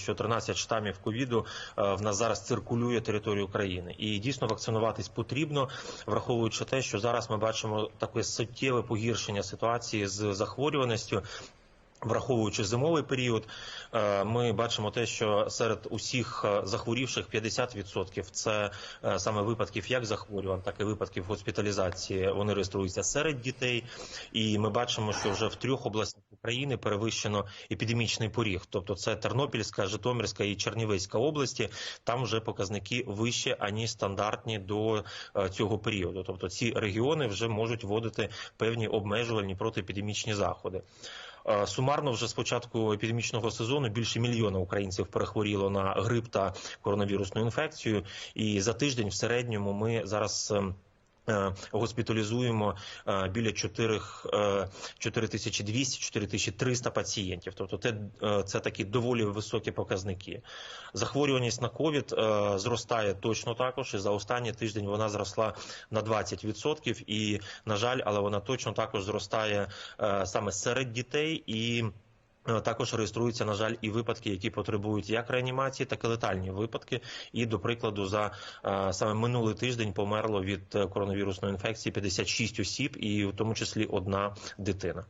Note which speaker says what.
Speaker 1: Що 13 штамів ковіду е, в нас зараз циркулює територію України, і дійсно вакцинуватись потрібно, враховуючи те, що зараз ми бачимо таке суттєве погіршення ситуації з захворюваністю. Враховуючи зимовий період, е, ми бачимо те, що серед усіх е, захворівших 50% це е, саме випадків як захворювань, так і випадків госпіталізації. Вони реєструються серед дітей, і ми бачимо, що вже в трьох областях України перевищено епідемічний поріг. Тобто це Тернопільська, Житомирська і Чернівецька області. Там вже показники вище аніж стандартні до цього періоду. Тобто ці регіони вже можуть вводити певні обмежувальні протиепідемічні заходи. Е, Сумарно вже з початку епідемічного сезону більше мільйона українців перехворіло на грип та коронавірусну інфекцію. І за тиждень в середньому ми зараз. Е, Госпіталізуємо е, біля 4, 4200-4300 пацієнтів. Тобто це, е, це такі доволі високі показники. Захворюваність на ковід е, зростає точно також. І за останній тиждень вона зросла на 20%. І, на жаль, але вона точно також зростає е, саме серед дітей і. Е, Також реєструються, на жаль, і випадки, які потребують як реанімації, так і летальні випадки. І, до прикладу, за е, саме минулий тиждень померло від е, коронавірусної інфекції 56 осіб, і в тому числі одна дитина.